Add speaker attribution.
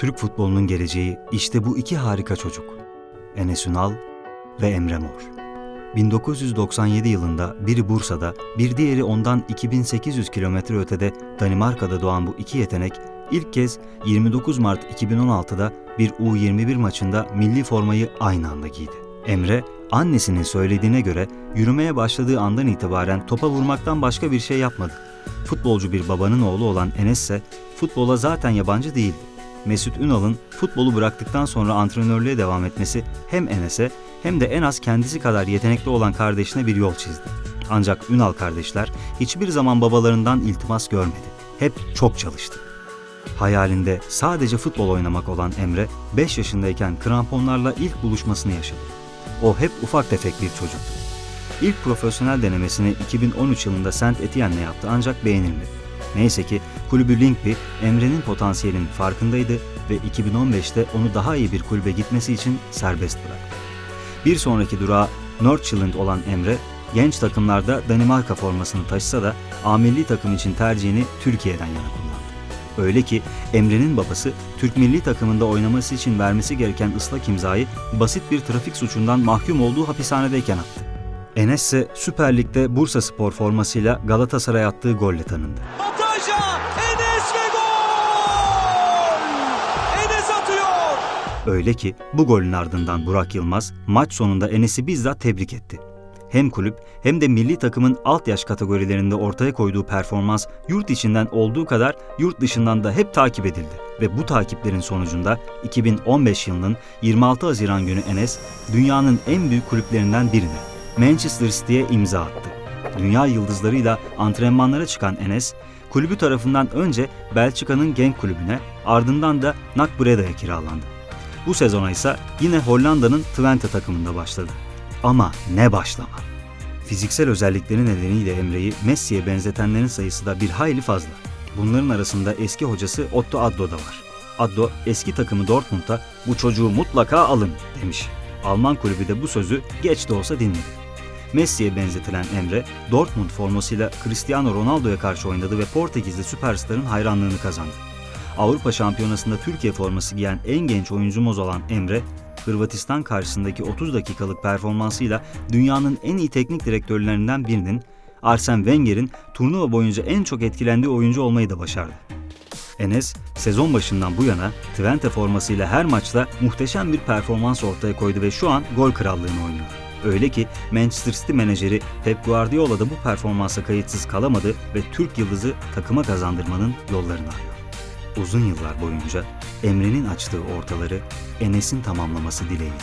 Speaker 1: Türk futbolunun geleceği işte bu iki harika çocuk. Enes Ünal ve Emre Mor. 1997 yılında biri Bursa'da, bir diğeri ondan 2800 kilometre ötede Danimarka'da doğan bu iki yetenek ilk kez 29 Mart 2016'da bir U21 maçında milli formayı aynı anda giydi. Emre, annesinin söylediğine göre yürümeye başladığı andan itibaren topa vurmaktan başka bir şey yapmadı. Futbolcu bir babanın oğlu olan Enes ise futbola zaten yabancı değildi. Mesut Ünal'ın futbolu bıraktıktan sonra antrenörlüğe devam etmesi hem Enes'e hem de en az kendisi kadar yetenekli olan kardeşine bir yol çizdi. Ancak Ünal kardeşler hiçbir zaman babalarından iltimas görmedi. Hep çok çalıştı. Hayalinde sadece futbol oynamak olan Emre 5 yaşındayken kramponlarla ilk buluşmasını yaşadı. O hep ufak tefek bir çocuktu. İlk profesyonel denemesini 2013 yılında Saint Etienne'le yaptı ancak beğenilmedi. Neyse ki kulübü Linkby Emre'nin potansiyelinin farkındaydı ve 2015'te onu daha iyi bir kulübe gitmesi için serbest bıraktı. Bir sonraki durağı Nordsjælland olan Emre, genç takımlarda Danimarka formasını taşısa da A milli takım için tercihini Türkiye'den yana kullandı. Öyle ki Emre'nin babası Türk milli takımında oynaması için vermesi gereken ıslak imzayı basit bir trafik suçundan mahkum olduğu hapishanedeyken attı. Enes ise Süper Lig'de Bursa Spor formasıyla Galatasaray'a attığı golle tanındı. Öyle ki bu golün ardından Burak Yılmaz maç sonunda Enes'i bizzat tebrik etti. Hem kulüp hem de milli takımın alt yaş kategorilerinde ortaya koyduğu performans yurt içinden olduğu kadar yurt dışından da hep takip edildi. Ve bu takiplerin sonucunda 2015 yılının 26 Haziran günü Enes dünyanın en büyük kulüplerinden birine Manchester City'ye imza attı. Dünya yıldızlarıyla antrenmanlara çıkan Enes, kulübü tarafından önce Belçika'nın Genk kulübüne ardından da NAC Breda'ya kiralandı. Bu sezona ise yine Hollanda'nın Twente takımında başladı. Ama ne başlama. Fiziksel özellikleri nedeniyle Emre'yi Messi'ye benzetenlerin sayısı da bir hayli fazla. Bunların arasında eski hocası Otto Addo da var. Addo eski takımı Dortmund'a bu çocuğu mutlaka alın demiş. Alman kulübü de bu sözü geç de olsa dinledi. Messi'ye benzetilen Emre, Dortmund formasıyla Cristiano Ronaldo'ya karşı oynadı ve Portekizli süperstarın hayranlığını kazandı. Avrupa Şampiyonası'nda Türkiye forması giyen en genç oyuncumuz olan Emre, Hırvatistan karşısındaki 30 dakikalık performansıyla dünyanın en iyi teknik direktörlerinden birinin, Arsene Wenger'in turnuva boyunca en çok etkilendiği oyuncu olmayı da başardı. Enes, sezon başından bu yana Twente formasıyla her maçta muhteşem bir performans ortaya koydu ve şu an gol krallığını oynuyor. Öyle ki Manchester City menajeri Pep Guardiola da bu performansa kayıtsız kalamadı ve Türk yıldızı takıma kazandırmanın yollarını arıyor. Uzun yıllar boyunca Emre'nin açtığı ortaları Enes'in tamamlaması dileğiyle.